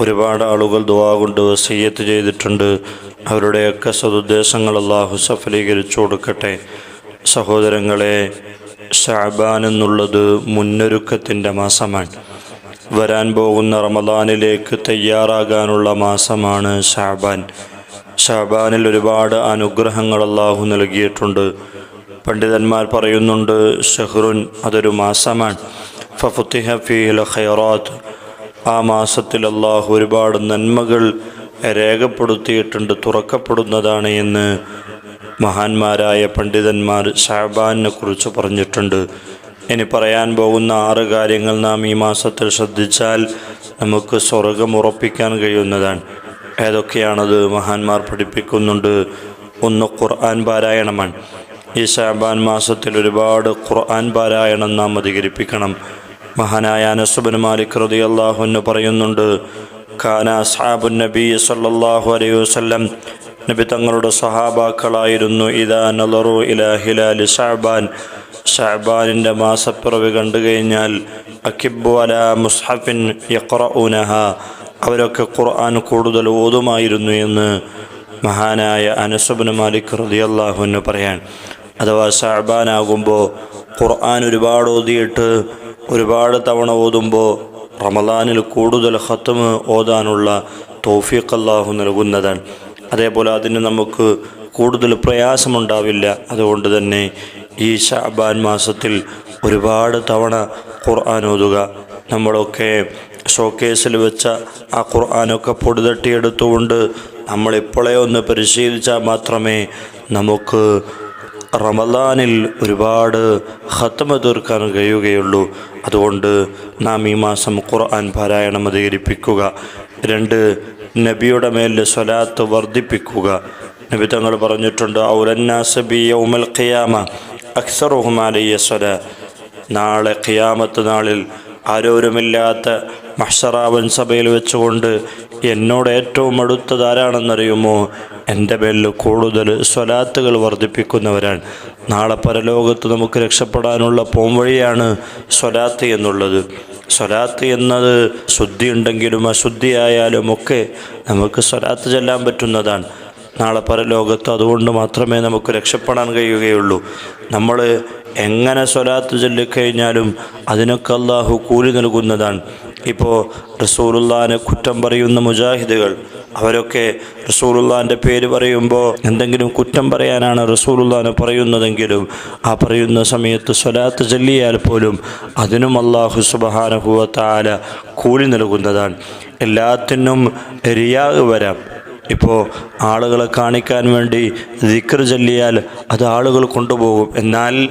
ഒരുപാട് ആളുകൾ ദുവാ കൊണ്ട് വസീയത്ത് ചെയ്തിട്ടുണ്ട്. അവരുടെയൊക്കെ സതുദ്ദേശങ്ങൾ അള്ളാഹു സഫലീകരിച്ചു കൊടുക്കട്ടെ. സഹോദരങ്ങളെ ഷാബാൻ എന്നുള്ളത് മുന്നൊരുക്കത്തിന്റെ മാസമാണ്. വരാൻ പോകുന്ന റമദാനിലേക്ക് തയ്യാറാകാനുള്ള മാസമാണ് ഷാബാൻ. ഷാബാനിൽ ഒരുപാട് അനുഗ്രഹങ്ങൾ അള്ളാഹു നൽകിയിട്ടുണ്ട്. പണ്ഡിതന്മാർ പറയുന്നുണ്ട് ഷഹ്റുൻ അതൊരു മാസമാണ്. ഫഫുത്തിഹ ഫീൽ ഖൈറാത്ത്. ആ മാസത്തിൽ അള്ളാഹു ഒരുപാട് നന്മകൾ രേഖപ്പെടുത്തിയിട്ടുണ്ട് തുറക്കപ്പെടുന്നതാണ് എന്ന് മഹാന്മാരായ പണ്ഡിതന്മാർ ഷാബാനെ കുറിച്ച് പറഞ്ഞിട്ടുണ്ട്. ഇനി പറയാൻ പോകുന്ന ആറ് കാര്യങ്ങൾ നാം ഈ മാസത്തിൽ ശ്രദ്ധിച്ചാൽ നമുക്ക് സ്വർഗം ഉറപ്പിക്കാൻ കഴിയുന്നതാണ്. ഏതൊക്കെയാണത് മഹാന്മാർ പഠിപ്പിക്കുന്നുണ്ട്? ഒന്ന് ഖുർആൻ പാരായണമാണ്. ഈ ഷാബാൻ മാസത്തിൽ ഒരുപാട് ഖുർആൻ പാരായണം നാം അധികരിപ്പിക്കണം. മഹാനായ അനസുബൻ മാലിക് റതി അള്ളാഹുന്ന് പറയുന്നുണ്ട് ഖാന അസ്ഹാബുൻ നബി സല്ലല്ലാഹു അലൈഹി വസല്ലം നബി തങ്ങളുടെ സഹാബാക്കളായിരുന്നു. ഇദാ നലറു ഇലാ ഹിലാലി ഷാബാൻ ഷാബാനിന്റെ മാസപ്പിറവി കണ്ടു കഴിഞ്ഞാൽ അക്കിബു അല മുസ്ഹഫിൻ യഖറഊനഹ അവരൊക്കെ ഖുർആൻ കൂടുതൽ ഓതുമായിരുന്നു എന്ന് മഹാനായ അനസുബിന് മാലിക് റളിയല്ലാഹുവിന് പറയാൻ. അഥവാ ഷാബാനാകുമ്പോൾ ഖുർആൻ ഒരുപാട് ഓതിയിട്ട് ഒരുപാട് തവണ ഓതുമ്പോൾ റമദാനിൽ കൂടുതൽ ഹത്തമ് ഓതാനുള്ള തോഫീഖ് അള്ളാഹു നൽകുന്നതാണ്. അതേപോലെ അതിന് നമുക്ക് കൂടുതൽ പ്രയാസമുണ്ടാവില്ല. അതുകൊണ്ട് തന്നെ ഈ ഷാബാൻ മാസത്തിൽ ഒരുപാട് തവണ ഖുർആൻ ഓതുക. നമ്മളൊക്കെ ഷോക്കേസിൽ വെച്ച ആ ഖുർആാനൊക്കെ പൊടിതട്ടിയെടുത്തുകൊണ്ട് നമ്മളിപ്പോഴേ ഒന്ന് പരിശീലിച്ചാൽ മാത്രമേ നമുക്ക് റമദാനിൽ ഒരുപാട് ഹത്തമ തീർക്കാൻ കഴിയുകയുള്ളൂ. അതുകൊണ്ട് നാം ഈ മാസം ഖുർആൻ പാരായണം അധികരിപ്പിക്കുക. രണ്ട് നബിയുടെ മേൽ സ്വലാത്ത് വർദ്ധിപ്പിക്കുക. നബി തങ്ങൾ പറഞ്ഞിട്ടുണ്ട് ഔലന്നാസബി ഉമൽ ഖിയാമ അക്സറുഹുമാലയ്യ സ്വല. നാളെ ഖിയാമത്ത് നാളിൽ ആരോരുമില്ലാത്ത മഹ്ഷറാവൻ സഭയിൽ വെച്ചുകൊണ്ട് എന്നോട് ഏറ്റവും അടുത്തത് ആരാണെന്നറിയുമോ? എന്റെ പേരിൽ കൂടുതൽ സ്വലാത്തുകൾ വർദ്ധിപ്പിക്കുന്നവരാണ്. നാളെ പരലോകത്ത് നമുക്ക് രക്ഷപ്പെടാനുള്ള പോംവഴിയാണ് സ്വലാത്ത് എന്നുള്ളത്. സ്വലാത്ത് എന്നത് ശുദ്ധി ഉണ്ടെങ്കിലും അശുദ്ധിയായാലും ഒക്കെ നമുക്ക് സ്വലാത്ത് ചെല്ലാൻ പറ്റുന്നതാണ്. നാളെ പരലോകത്ത് അതുകൊണ്ട് മാത്രമേ നമുക്ക് രക്ഷപ്പെടാൻ കഴിയുകയുള്ളൂ. നമ്മൾ എങ്ങനെ സ്വലാത്ത് ചൊല്ലിക്കഴിഞ്ഞാലും അതിനൊക്കെ അള്ളാഹു കൂലി നൽകുന്നതാണ്. ഇപ്പോൾ റസൂലുള്ളാനെ കുറ്റം പറയുന്ന മുജാഹിദുകൾ അവരൊക്കെ റസൂലുള്ളാന്റെ പേര് പറയുമ്പോൾ എന്തെങ്കിലും കുറ്റം പറയാനാണ് റസൂലുള്ളാനെ പറയുന്നതെങ്കിലും ആ പറയുന്ന സമയത്ത് സ്വലാത്ത് ചൊല്ലിയാൽ പോലും അതിനും അള്ളാഹു സുബഹാനുഭവത്താല കൂലി നൽകുന്നതാണ്. എല്ലാത്തിനും റിയാഗ് വരാം. ഇപ്പോൾ ആളുകളെ കാണിക്കാൻ വേണ്ടി ദിക്ർ ചൊല്ലിയാൽ അത് ആളുകൾ കൊണ്ടുപോകും. എന്നാൽ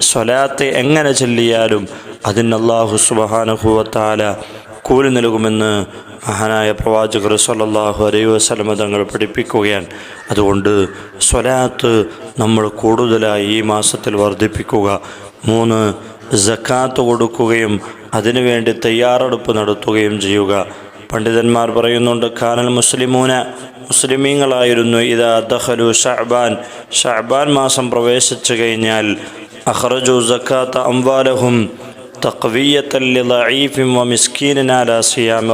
സ്വലാത്ത് എങ്ങനെ ചൊല്ലിയാലും അതിന് അള്ളാഹു സുബഹാനഹുവത്താല കൂലി നൽകുമെന്ന് മഹാനായ പ്രവാചകർ സല്ലല്ലാഹു അലൈഹി വസ്ലമ തങ്ങൾ പഠിപ്പിക്കുകയാണ്. അതുകൊണ്ട് സ്വലാത്ത് നമ്മൾ കൂടുതലായി ഈ മാസത്തിൽ വർദ്ധിപ്പിക്കുക. മൂന്ന് ജക്കാത്ത് കൊടുക്കുകയും അതിനുവേണ്ടി തയ്യാറെടുപ്പ് നടത്തുകയും ചെയ്യുക. പണ്ഡിതന്മാർ പറയുന്നുണ്ട് കാനൽ മുസ്ലിമൂന മുസ്ലിമീങ്ങളായിരുന്നു ഇതാ ദഹലു ഷഹബാൻ ഷഹബാൻ മാസം പ്രവേശിച്ചു കഴിഞ്ഞാൽ അഹ്റജു ജക്കാത്ത അംവാലഹും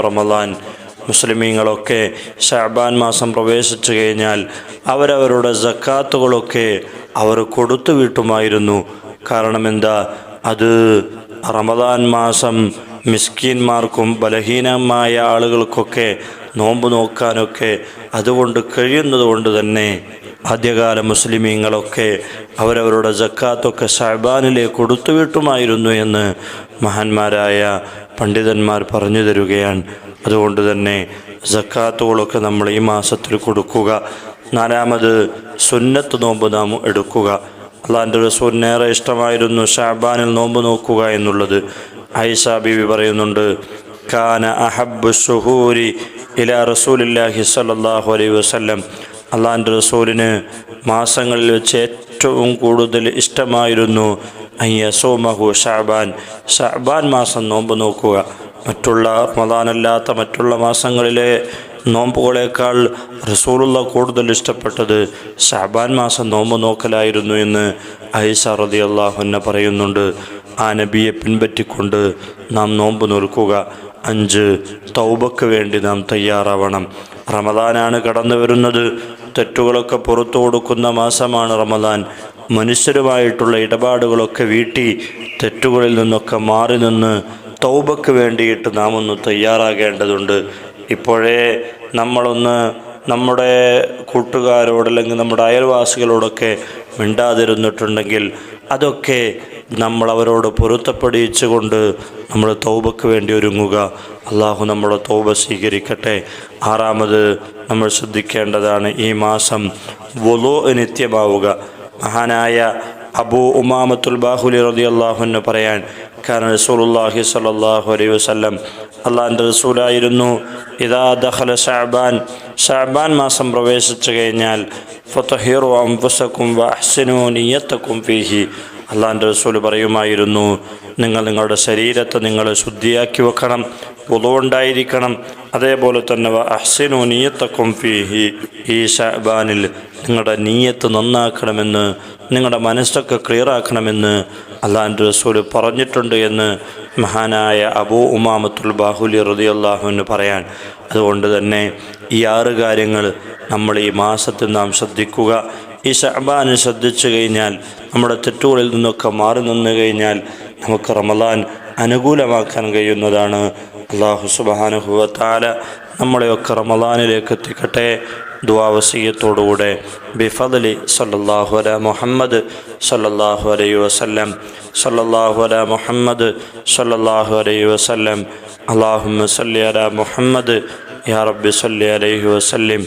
റമദാൻ. മുസ്ലിമീങ്ങളൊക്കെ ഷാബാൻ മാസം പ്രവേശിച്ചു കഴിഞ്ഞാൽ അവരവരുടെ ജക്കാത്തുകളൊക്കെ അവർ കൊടുത്തു വിട്ടുമായിരുന്നു. കാരണം എന്താ അത് റമദാൻ മാസം മിസ്കീന്മാർക്കും ബലഹീനമായ ആളുകൾക്കൊക്കെ നോമ്പ് നോക്കാനൊക്കെ അതുകൊണ്ട് കഴിയുന്നത് കൊണ്ട് തന്നെ ആദ്യകാല മുസ്ലിമീങ്ങളൊക്കെ അവരവരുടെ ജക്കാത്തൊക്കെ ഷാബാനിലേക്ക് കൊടുത്തുവിട്ടുമായിരുന്നു എന്ന് മഹാന്മാരായ പണ്ഡിതന്മാർ പറഞ്ഞു തരുകയാണ്. അതുകൊണ്ട് തന്നെ ജക്കാത്തുകളൊക്കെ നമ്മൾ ഈ മാസത്തിൽ കൊടുക്കുക. നാലാമത് സുന്നത്ത് നോമ്പ് നാം എടുക്കുക. അള്ളാന്റെ റസൂലിനേറെ ഇഷ്ടമായിരുന്നു ഷാബാനിൽ നോമ്പ് നോക്കുക എന്നുള്ളത്. ഐഷ ബിബി പറയുന്നുണ്ട് കാന അഹബ് ഷുഹൂരി ഇല റസൂലില്ലാഹി സല്ലാഹു അലൈ വസല്ലം. അള്ളാഹിന്റെ റസൂലിന് മാസങ്ങളിൽ വെച്ച് ഏറ്റവും കൂടുതൽ ഇഷ്ടമായിരുന്നു അയ്യ സോമഹു ഷാബാൻ ഷാബാൻ മാസം നോമ്പ് നോക്കുക. മറ്റുള്ള റമദാനല്ലാത്ത മറ്റുള്ള മാസങ്ങളിലെ നോമ്പുകളേക്കാൾ റസൂലുള്ള കൂടുതൽ ഇഷ്ടപ്പെട്ടത് ഷാബാൻ മാസം നോമ്പ് നോക്കലായിരുന്നു എന്ന് ഐഷ റതി അള്ളാഹുന്ന പറയുന്നുണ്ട്. ആ നബിയെ പിൻപറ്റിക്കൊണ്ട് നാം നോമ്പ് നോൽക്കുക. അഞ്ച് തൗബക്ക് വേണ്ടി നാം തയ്യാറാവണം. റമദാനാണ് കടന്നു വരുന്നത് തെറ്റുകളൊക്കെ പുറത്തു കൊടുക്കുന്ന മാസമാണ് റമദാൻ. മനുഷ്യരുമായിട്ടുള്ള ഇടപാടുകളൊക്കെ വീട്ടി തെറ്റുകളിൽ നിന്നൊക്കെ മാറി നിന്ന് തൗബക്ക് വേണ്ടിയിട്ട് നാം ഒന്ന് തയ്യാറാകേണ്ടതുണ്ട്. ഇപ്പോഴേ നമ്മളൊന്ന് നമ്മുടെ കൂട്ടുകാരോട് അല്ലെങ്കിൽ നമ്മുടെ അയൽവാസികളോടൊക്കെ മിണ്ടാതിരുന്നിട്ടുണ്ടെങ്കിൽ അതൊക്കെ നമ്മൾ അവരോട് പൊരുത്തപ്പെടിച്ചുകൊണ്ട് നമ്മൾ തൗബക്ക് വേണ്ടി ഒരുങ്ങുക. അള്ളാഹു നമ്മുടെ തൗബ സ്വീകരിക്കട്ടെ. ആറാമത് നമ്മൾ ശ്രദ്ധിക്കേണ്ടതാണ് ഈ മാസം വൊലോ നിത്യമാവുക. മഹാനായ അബൂ ഉമാമത്തുൽ ബാഹുലി റതി അള്ളാഹുന്ന് പറയാൻ കാരണം റസൂലുല്ലാഹി സ്വല്ലല്ലാഹു അലൈഹി വസല്ലം അള്ളാഹിന്റെ റസൂലായിരുന്നു ഇതാ ദഖല ഷാബാൻ ഷാബാൻ മാസം പ്രവേശിച്ചു കഴിഞ്ഞാൽ ഫതഹിറു അംബുസക്കും വഹ്സിനു നിയത്തക്കും ഫീഹി. അള്ളാഹിന്റെ റസൂൽ പറയുമായിരുന്നു നിങ്ങൾ നിങ്ങളുടെ ശരീരത്തെ നിങ്ങൾ ശുദ്ധിയാക്കി വെക്കണം പൊതുവുണ്ടായിരിക്കണം അതേപോലെ തന്നെ അഹ്സിനു നീയത്തക്കും ഫീഹി ഈ ഷാബാനിൽ നിങ്ങളുടെ നീയത്ത് നന്നാക്കണമെന്ന് നിങ്ങളുടെ മനസ്സൊക്കെ ക്ലിയർ ആക്കണമെന്ന് അള്ളാഹിന്റെ റസൂൽ പറഞ്ഞിട്ടുണ്ട് എന്ന് മഹാനായ അബൂ ഉമാമത്തുൽ ബാഹുലി റതി അള്ളാഹുവിന് പറയാൻ. അതുകൊണ്ട് തന്നെ ഈ ആറ് കാര്യങ്ങൾ നമ്മൾ ഈ മാസത്തിൽ നാം ശ്രദ്ധിക്കുക. ഈ ഷഹബാനെ ശ്രദ്ധിച്ചു കഴിഞ്ഞാൽ നമ്മുടെ തെറ്റുകളിൽ നിന്നൊക്കെ മാറി നിന്ന് കഴിഞ്ഞാൽ നമുക്ക് റമദാൻ അനുകൂലമാക്കാൻ കഴിയുന്നതാണ്. അള്ളാഹു സുബാനുഹുവത്താല നമ്മളെയൊക്കെ റമദാനിലേക്ക് എത്തിക്കട്ടെ. ദുവാവസീയത്തോടുകൂടെ ബിഫദലി സല്ലല്ലാഹു അല മുഹമ്മദ് സല്ലല്ലാഹു അലൈ വസല്ലം. സല്ലല്ലാഹു അല മുഹമ്മദ് സല്ലല്ലാഹു അലൈ വസല്ലം. അള്ളാഹുമ്മ സല്ലി അല മുഹമ്മദ്. യാ റബ്ബി സല്ലി അലൈഹി വസല്ലം.